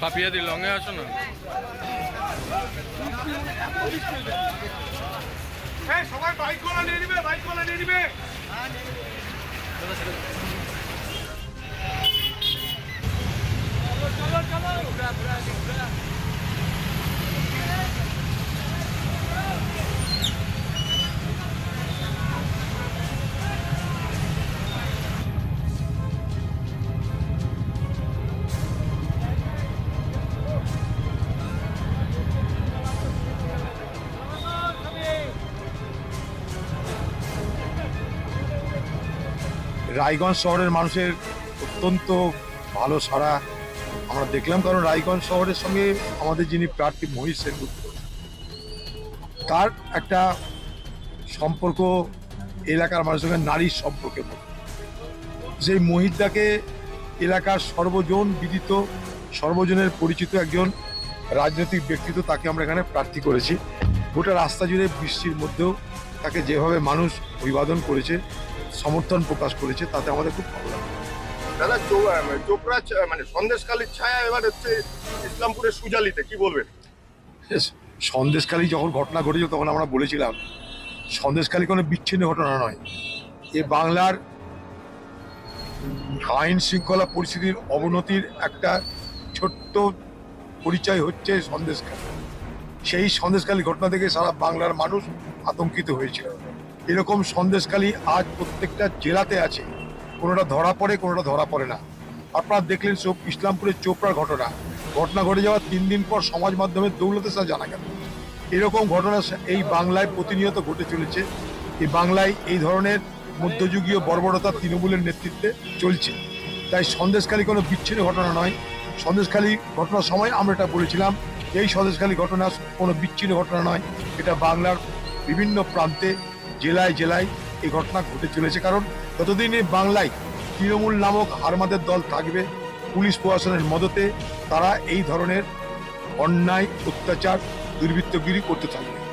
পাপিয়াদি লঙে আসো না সবাই বাইক কলা নিয়ে নিবে বাইক কলা নিয়ে নিবে রায়গঞ্জ শহরের মানুষের অত্যন্ত ভালো সাড়া আমরা দেখলাম, কারণ রায়গঞ্জ শহরের সঙ্গে আমাদের যিনি প্রার্থী মহিষ সেনগুপ্ত তার একটা সম্পর্ক এলাকার মানুষের সঙ্গে নারীর সম্পর্কের মতো সেই মহিতদাকে এলাকার সর্বজন বিদিত, সর্বজনের পরিচিত একজন রাজনৈতিক ব্যক্তিত্ব, তাকে আমরা এখানে প্রার্থী করেছি। গোটা রাস্তা জুড়ে বৃষ্টির মধ্যেও তাকে যেভাবে মানুষ অভিবাদন করেছে সমর্থন প্রকাশ করেছে তাতে আমাদের খুব ভালো লাগে দাদা চোপড়া মানে সন্দেশকালীর ছায়া এবার হচ্ছে ইসলামপুরের সুজালিতে কি বলবেন? সন্দেশকালী যখন ঘটনা ঘটেছিল তখন আমরা বলেছিলাম সন্দেশকালী কোনো বিচ্ছিন্ন ঘটনা নয়। এ বাংলার আইন শৃঙ্খলা পরিস্থিতির অবনতির একটা ছোট্ট পরিচয় হচ্ছে সন্দেশকালী সেই সন্দেশকালী ঘটনা থেকে সারা বাংলার মানুষ আতঙ্কিত হয়েছিল। এরকম সন্দেশকালী আজ প্রত্যেকটা জেলাতে আছে। কোনোটা ধরা পড়ে, কোনোটা ধরা পড়ে না। আপনারা দেখলেন সব ইসলামপুরের চোপড়ার ঘটনা। ঘটনা ঘটে যাওয়ার তিন দিন পর সমাজ মাধ্যমে দৌলতে সাথে জানা গেল। এরকম ঘটনা এই বাংলায় প্রতিনিয়ত ঘটে চলেছে। এই বাংলায় এই ধরনের মধ্যযুগীয় বর্বরতা তৃণমূলের নেতৃত্বে চলছে। তাই সন্দেশখালী কোনো বিচ্ছিন্ন ঘটনা নয়। সন্দেশখালী ঘটনার সময় আমরা এটা বলেছিলাম, এই সন্দেশখালী ঘটনা কোনো বিচ্ছিন্ন ঘটনা নয়। এটা বাংলার বিভিন্ন প্রান্তে জেলায় জেলায় এই ঘটনা ঘটে চলেছে। কারণ ততদিন এই বাংলায় তৃণমূল নামক হারমাদের দল থাকবে পুলিশ প্রশাসনের মদতে। তারা এই ধরনের অন্যায়, অত্যাচার, দুর্বৃত্তগিরি করতে থাকবে।